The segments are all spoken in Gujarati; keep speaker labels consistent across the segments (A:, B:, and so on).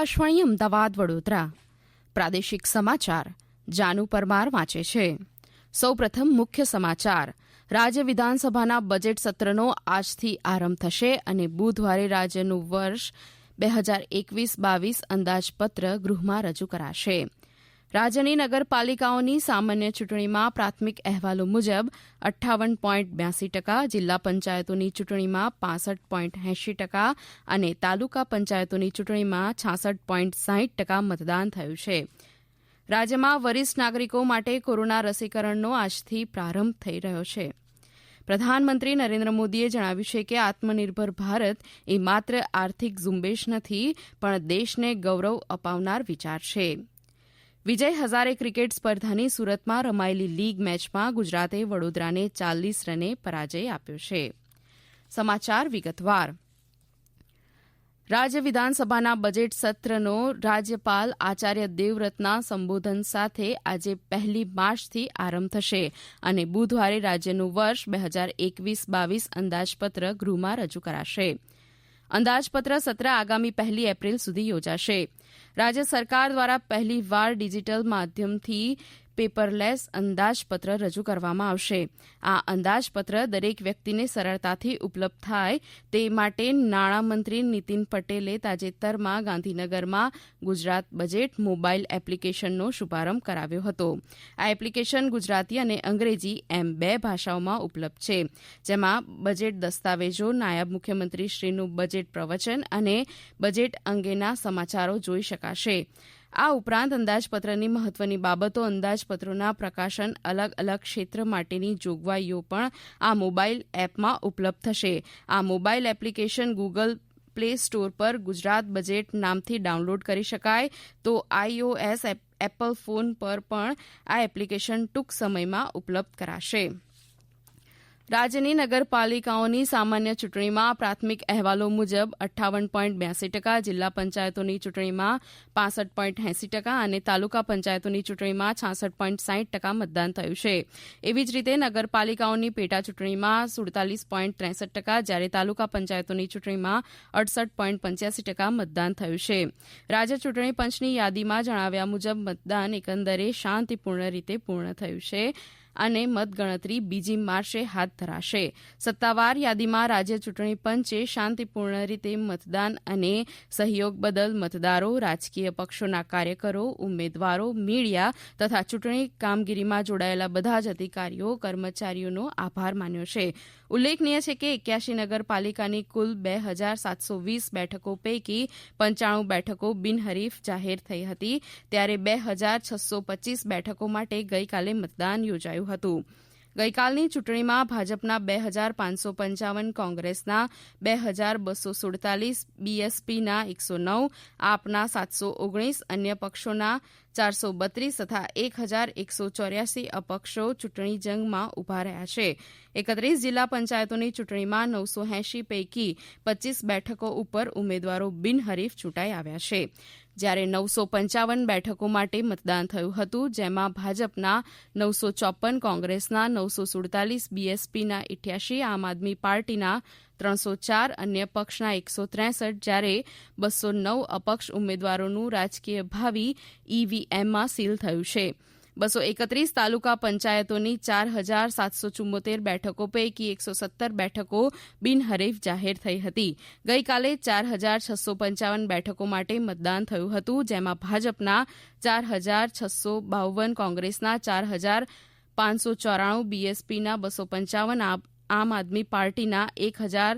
A: આકાશવાણી અમદાવાદ વડોદરા પ્રાદેશિક સમાચાર જાનુ પરમાર વાંચે છે સૌપ્રથમ મુખ્ય સમાચાર રાજ્ય વિધાનસભાના બજેટ સત્રનો આજથી આરંભ થશે અને બુધવારે રાજ્યનું વર્ષ બે હજાર એકવીસ બાવીસ અંદાજપત્ર ગૃહમાં રજૂ કરાશે રાજ્યની નગરપાલિકાઓની સામાન્ય ચૂંટણીમાં પ્રાથમિક અહેવાલો મુજબ અઠ્ઠાવન પોઇન્ટ બ્યાસી ટકા જિલ્લા પંચાયતોની ચૂંટણીમાં પાંસઠ પોઇન્ટ એંશી ટકા અને તાલુકા પંચાયતોની ચૂંટણીમાં છાસઠ પોઈન્ટ સાહીઠ ટકા મતદાન થયું છે રાજ્યમાં વરિષ્ઠ નાગરિકો માટે કોરોના રસીકરણનો આજથી પ્રારંભ થઈ રહ્યો છે પ્રધાનમંત્રી નરેન્દ્ર મોદીએ જણાવ્યું છે કે આત્મનિર્ભર ભારત એ માત્ર આર્થિક ઝુંબેશ નથી પણ દેશને ગૌરવ અપાવનાર વિચાર છે વિજય હજારે ક્રિકેટ સ્પર્ધાની સુરતમાં રમાયેલી લીગ મેચમાં ગુજરાતે વડોદરાને ચાલીસ રને પરાજય આપ્યો છે સમાચાર વિગતવાર રાજ્ય વિધાનસભાના બજેટ સત્રનો રાજ્યપાલ આચાર્ય દેવવ્રતના સંબોધન સાથે આજે પહેલી માર્ચથી આરંભ થશે અને બુધવારે રાજ્યનું વર્ષ બે હજાર એકવીસ બાવીસ અંદાજપત્ર ગૃહમાં રજૂ કરાશે અંદાજપત્ર સત્ર આગામી પહેલી એપ્રિલ સુધી યોજાશે રાજ્ય સરકાર દ્વારા પહેલીવાર ડિજિટલ માધ્યમથી પેપરલેસ અંદાજપત્ર રજૂ કરવામાં આવશે આ અંદાજપત્ર દરેક વ્યક્તિને સરળતાથી ઉપલબ્ધ થાય તે માટે નાણામંત્રી નીતિન પટેલે તાજેતરમાં ગાંધીનગરમાં ગુજરાત બજેટ મોબાઈલ એપ્લિકેશનનો શુભારંભ કરાવ્યો હતો આ એપ્લિકેશન ગુજરાતી અને અંગ્રેજી એમ બે ભાષાઓમાં ઉપલબ્ધ છે જેમાં બજેટ દસ્તાવેજો નાયબ મુખ્યમંત્રીશ્રીનું બજેટ પ્રવચન અને બજેટ અંગેના સમાચારો જોઈ શકાશે આ ઉપરાંત અંદાજપત્રની મહત્વની બાબતો અંદાજપત્રોના પ્રકાશન અલગ અલગ ક્ષેત્ર માટેની જોગવાઈઓ પણ આ મોબાઈલ એપમાં ઉપલબ્ધ થશે આ mobile application Google Play store પર ગુજરાત બજેટ નામથી ડાઉનલોડ કરી શકાય તો આઈઓએસ એપલ ફોન પર પણ આ એપ્લિકેશન ટૂંક સમયમાં ઉપલબ્ધ કરાશે રાજ્યની નગરપાલિકાઓની સામાન્ય ચૂંટણીમાં પ્રાથમિક અહેવાલો મુજબ અઠ્ઠાવન પોઇન્ટ બ્યાસી ટકા જિલ્લા પંચાયતોની ચૂંટણીમાં પાંસઠ પોઈન્ટ એંસી ટકા અને તાલુકા પંચાયતોની ચૂંટણીમાં છાસઠ પોઈન્ટ સાઇઠ ટકા મતદાન થયું છે એવી જ રીતે નગરપાલિકાઓની પેટા ચૂંટણીમાં સુડતાલીસ પોઇન્ટ ત્રેસઠ ટકા જ્યારે તાલુકા પંચાયતોની ચૂંટણીમાં અડસઠ પોઈન્ટ પંચ્યાસી ટકા મતદાન થયું છે રાજ્ય ચૂંટણી પંચની યાદીમાં જણાવ્યા મુજબ મતદાન એકંદરે શાંતિપૂર્ણ રીતે પૂર્ણ થયું છે અને મતગણતરી બીજી માર્ચે હાથ ધરાશે સત્તાવાર યાદીમાં રાજ્ય ચૂંટણી પંચે શાંતિપૂર્ણ રીતે મતદાન અને સહયોગ બદલ મતદારો રાજકીય પક્ષોના કાર્યકરો ઉમેદવારો મીડિયા તથા ચૂંટણી કામગીરીમાં જોડાયેલા બધા જ અધિકારીઓ કર્મચારીઓનો આભાર માન્યો છે ઉલ્લેખનીય છે કે એક્યાસી નગરપાલિકાની કુલ બે હજાર સાતસો વીસ બેઠકો પૈકી પંચાણું બેઠકો બિનહરીફ જાહેર થઈ હતી ત્યારે બે હજાર છસો પચીસ બેઠકો માટે ગઈકાલે મતદાન યોજાયું કરાયું હતું ગઈકાલની ચૂંટણીમાં ભાજપના બે હજાર પાંચસો પંચાવન કોંગ્રેસના બે હજાર બસો સુડતાલીસ બીએસપીના એકસો નવ આપના સાતસો ઓગણીસ અન્ય પક્ષોના ચારસો બત્રીસ તથા એક હજાર એકસો ચોર્યાસી અપક્ષો ચૂંટણી જંગમાં ઉભા રહ્યા છે એકત્રીસ જિલ્લા પંચાયતોની ચૂંટણીમાં નવસો એંશી પૈકી પચીસ બેઠકો ઉપર ઉમેદવારો બિનહરીફ ચૂંટાઈ આવ્યા છે જ્યારે નવસો પંચાવન બેઠકો માટે મતદાન થયું હતું જેમાં ભાજપના નવસો ચોપન કોંગ્રેસના નવસો સુડતાલીસ બીએસપીના ઇઠ્યાસી આમ આદમી પાર્ટીના ત્રણસો ચાર અન્ય પક્ષના એકસો ત્રેસઠ જ્યારે બસો નવ અપક્ષ ઉમેદવારોનું રાજકીય ભાવિ ઈવીએમમાં સીલ થયું છે બસો એકત્રીસ તાલુકા પંચાયતોની ચાર હજાર સાતસો ચુમ્મોતેર બેઠકો પૈકી એકસો સત્તર બેઠકો બિનહરીફ જાહેર થઈ હતી ગઈકાલે ચાર હજાર છસો પંચાવન બેઠકો માટે મતદાન થયું હતું જેમાં ભાજપના ચાર હજાર છસો બાવન કોંગ્રેસના ચાર હજાર પાંચસો ચોરાણું બીએસપીના બસો પંચાવન આમ આદમી પાર્ટીના એક હજાર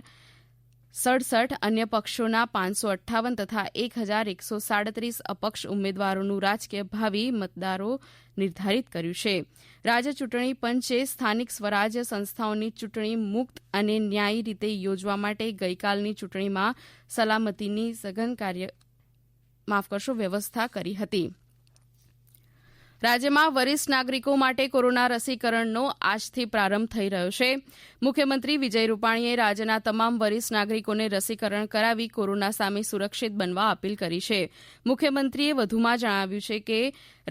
A: સડસઠ અન્ય પક્ષોના પાંચસો અઠ્ઠાવન તથા એક હજાર એકસો સાડત્રીસ અપક્ષ ઉમેદવારોનું રાજકીય ભાવિ મતદારો નિર્ધારિત કર્યું છે રાજ્ય ચૂંટણી પંચે સ્થાનિક સ્વરાજ્ય સંસ્થાઓની ચૂંટણી મુક્ત અને ન્યાયી રીતે યોજવા માટે ગઈકાલની ચૂંટણીમાં સલામતીની સઘન કાર્ય માફ કરશો વ્યવસ્થા કરી હતી રાજ્યમાં વરિષ્ઠ નાગરિકો માટે કોરોના રસીકરણનો આજથી પ્રારંભ થઈ રહ્યો છે મુખ્યમંત્રી વિજય રૂપાણીએ રાજ્યના તમામ વરિષ્ઠ નાગરિકોને રસીકરણ કરાવી કોરોના સામે સુરક્ષિત બનવા અપીલ કરી છે મુખ્યમંત્રીએ વધુમાં જણાવ્યું છે કે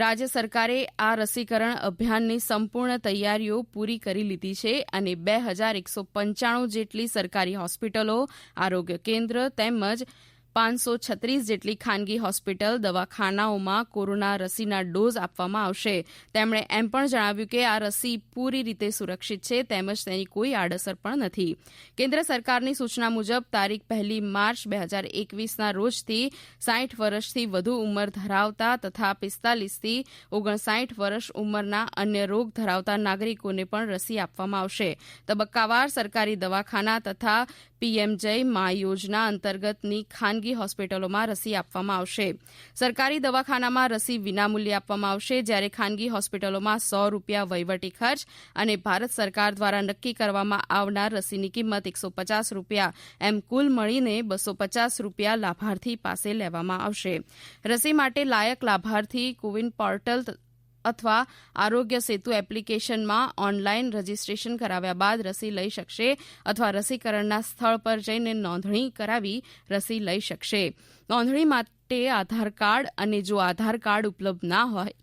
A: રાજ્ય સરકારે આ રસીકરણ અભિયાનની સંપૂર્ણ તૈયારીઓ પૂરી કરી લીધી છે અને બે હજાર એકસો પંચાણું જેટલી સરકારી હોસ્પિટલો આરોગ્ય કેન્દ્ર તેમજ પાંચસો છત્રીસ જેટલી ખાનગી હોસ્પિટલ દવાખાનાઓમાં કોરોના રસીના ડોઝ આપવામાં આવશે તેમણે એમ પણ જણાવ્યું કે આ રસી પૂરી રીતે સુરક્ષિત છે તેમજ તેની કોઈ આડઅસર પણ નથી કેન્દ્ર સરકારની સૂચના મુજબ તારીખ પહેલી માર્ચ બે હજાર એકવીસના રોજથી સાઠ વર્ષથી વધુ ઉંમર ધરાવતા તથા પિસ્તાલીસથી ઓગણસાઠ વર્ષ ઉંમરના અન્ય રોગ ધરાવતા નાગરિકોને પણ રસી આપવામાં આવશે તબક્કાવાર સરકારી દવાખાના તથા પીએમ જય મા યોજના અંતર્ગતની ખાનગી ખાનગી હોસ્પિટલોમાં રસી આપવામાં આવશે સરકારી દવાખાનામાં રસી વિનામૂલ્યે આપવામાં આવશે જ્યારે ખાનગી હોસ્પિટલોમાં સો રૂપિયા વહીવટી ખર્ચ અને ભારત સરકાર દ્વારા નક્કી કરવામાં આવનાર રસીની કિંમત એકસો પચાસ રૂપિયા એમ કુલ મળીને બસો પચાસ રૂપિયા લાભાર્થી પાસે લેવામાં આવશે રસી માટે લાયક લાભાર્થી કોવિન પોર્ટલ અથવા આરોગ્ય સેતુ એપ્લિકેશનમાં ઓનલાઈન રજીસ્ટ્રેશન કરાવ્યા બાદ રસી લઈ શકશે અથવા રસીકરણના સ્થળ પર જઈને નોંધણી કરાવી રસી લઈ શકશે નોંધણી માટે આધાર કાર્ડ અને જો આધાર કાર્ડ ઉપલબ્ધ ના હોય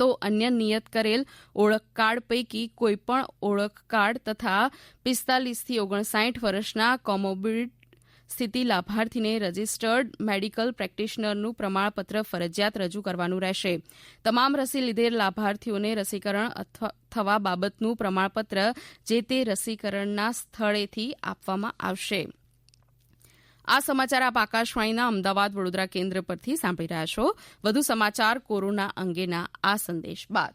A: તો અન્ય નિયત કરેલ ઓળખ કાર્ડ પૈકી કોઈપણ ઓળખ કાર્ડ તથા પિસ્તાલીસથી ઓગણસાઠ વર્ષના કોમોબિડ સ્થિતિ લાભાર્થીને રજીસ્ટર્ડ મેડિકલ પ્રેક્ટિશનરનું પ્રમાણપત્ર ફરજિયાત રજૂ કરવાનું રહેશે તમામ રસી લીધેલ લાભાર્થીઓને રસીકરણ થવા બાબતનું પ્રમાણપત્ર જે તે રસીકરણના સ્થળેથી આપવામાં આવશે આ સમાચાર આપ આકાશવાણીના અમદાવાદ વડોદરા કેન્દ્ર પરથી સાંભળી રહ્યા છો વધુ સમાચાર કોરોના અંગેના આ સંદેશ બાદ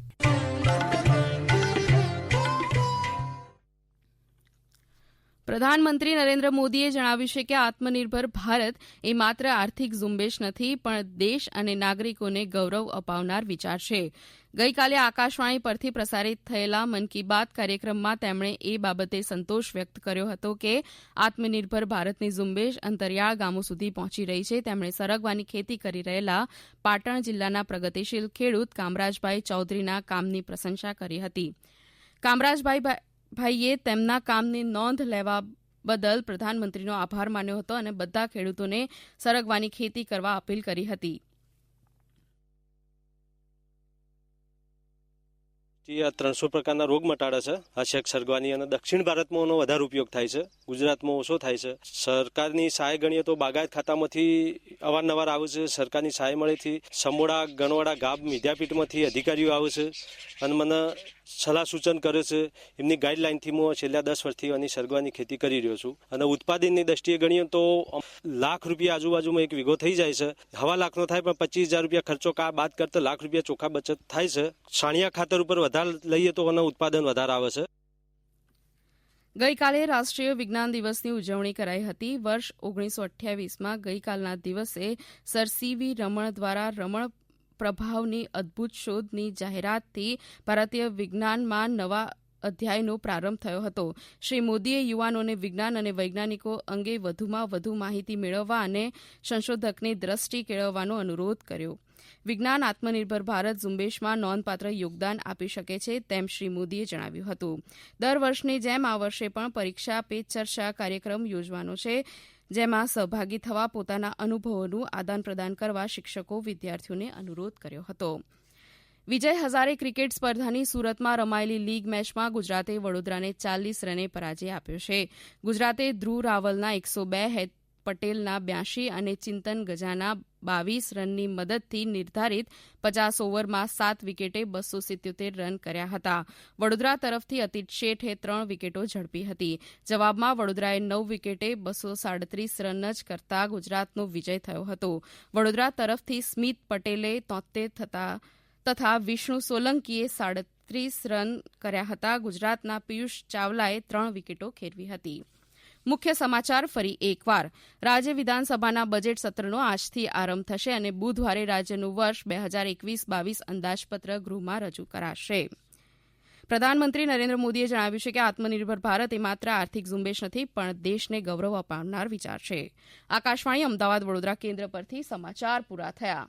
A: પ્રધાનમંત્રી નરેન્દ્ર મોદીએ જણાવ્યું છે કે આત્મનિર્ભર ભારત એ માત્ર આર્થિક ઝુંબેશ નથી પણ દેશ અને નાગરિકોને ગૌરવ અપાવનાર વિચાર છે ગઈકાલે આકાશવાણી પરથી પ્રસારિત થયેલા મન કી બાત કાર્યક્રમમાં તેમણે એ બાબતે સંતોષ વ્યક્ત કર્યો હતો કે આત્મનિર્ભર ભારતની ઝુંબેશ અંતરિયાળ ગામો સુધી પહોંચી રહી છે તેમણે સરગવાની ખેતી કરી રહેલા પાટણ જિલ્લાના પ્રગતિશીલ ખેડૂત કામરાજભાઈ ચૌધરીના કામની પ્રશંસા કરી હતી કામરાજભાઈ ભાઈએ તેમના કામની નોંધ લેવા બદલ પ્રધાનમંત્રીનો આભાર માન્યો હતો અને બધા ખેડૂતોને સરગવાની ખેતી કરવા અપીલ કરી હતી ત્રણસો પ્રકારના રોગ મટાડે છે આ સરગવાની અને દક્ષિણ ભારતમાં એનો વધારે ઉપયોગ થાય છે ગુજરાતમાં ઓછો થાય છે સરકારની સહાય ગણીએ તો બાગાયત ખાતામાંથી અવારનવાર આવે છે સરકારની સહાય મળેથી સમોડા ગણવાડા ગાબ વિદ્યાપીઠમાંથી અધિકારીઓ આવે છે અને મને સલાહ સૂચન કરે છે એમની ગાઈડલાઇનથી હું છેલ્લા દસ વર્ષથી આની સરગવાની ખેતી કરી રહ્યો છું અને ઉત્પાદનની દ્રષ્ટિએ ગણીએ તો લાખ રૂપિયા આજુબાજુમાં એક વીઘો થઈ જાય છે હવા લાખનો થાય પણ પચીસ હજાર રૂપિયા ખર્ચો કા બાદ કરતા લાખ રૂપિયા ચોખ્ખા બચત થાય છે છાણિયા ખાતર ઉપર વધારે લઈએ તો એનું ઉત્પાદન વધારે આવે છે ગઈકાલે રાષ્ટ્રીય વિજ્ઞાન દિવસની ઉજવણી કરાઈ હતી વર્ષ ઓગણીસો અઠ્યાવીસમાં ગઈકાલના દિવસે સર સી વી રમણ દ્વારા રમણ પ્રભાવની અદ્ભુત શોધની જાહેરાતથી ભારતીય વિજ્ઞાનમાં નવા અધ્યાયનો પ્રારંભ થયો હતો શ્રી મોદીએ યુવાનોને વિજ્ઞાન અને વૈજ્ઞાનિકો અંગે વધુમાં વધુ માહિતી મેળવવા અને સંશોધકની દ્રષ્ટિ કેળવવાનો અનુરોધ કર્યો વિજ્ઞાન આત્મનિર્ભર ભારત ઝુંબેશમાં નોંધપાત્ર યોગદાન આપી શકે છે તેમ શ્રી મોદીએ જણાવ્યું હતું દર વર્ષની જેમ આ વર્ષે પણ પરીક્ષા પે ચર્ચા કાર્યક્રમ યોજવાનો છે જેમાં સહભાગી થવા પોતાના અનુભવોનું આદાન પ્રદાન કરવા શિક્ષકો વિદ્યાર્થીઓને અનુરોધ કર્યો હતો વિજય હઝારે ક્રિકેટ સ્પર્ધાની સુરતમાં રમાયેલી લીગ મેચમાં ગુજરાતે વડોદરાને ચાલીસ રને પરાજય આપ્યો છે ગુજરાતે ધ્રુવ રાવલના એકસો બે પટેલના બ્યાસી અને ચિંતન ગજાના બાવીસ રનની મદદથી નિર્ધારિત પચાસ ઓવરમાં સાત વિકેટે બસો સિત્યોતેર રન કર્યા હતા વડોદરા તરફથી અતિત શેઠે ત્રણ વિકેટો ઝડપી હતી જવાબમાં વડોદરાએ નવ વિકેટે બસો સાડત્રીસ રન જ કરતા ગુજરાતનો વિજય થયો હતો વડોદરા તરફથી સ્મિત પટેલે તોતેર થતા તથા વિષ્ણુ સોલંકીએ સાડત્રીસ રન કર્યા હતા ગુજરાતના પિયુષ ચાવલાએ ત્રણ વિકેટો ખેરવી હતી મુખ્ય સમાચાર ફરી એકવાર રાજ્ય વિધાનસભાના બજેટ સત્રનો આજથી આરંભ થશે અને બુધવારે રાજ્યનું વર્ષ બે હજાર એકવીસ બાવીસ અંદાજપત્ર ગૃહમાં રજૂ કરાશે પ્રધાનમંત્રી નરેન્દ્ર મોદીએ જણાવ્યું છે કે આત્મનિર્ભર ભારત એ માત્ર આર્થિક ઝુંબેશ નથી પણ દેશને ગૌરવ અપાવનાર વિચાર છે આકાશવાણી અમદાવાદ વડોદરા કેન્દ્ર પરથી સમાચાર પૂરા થયા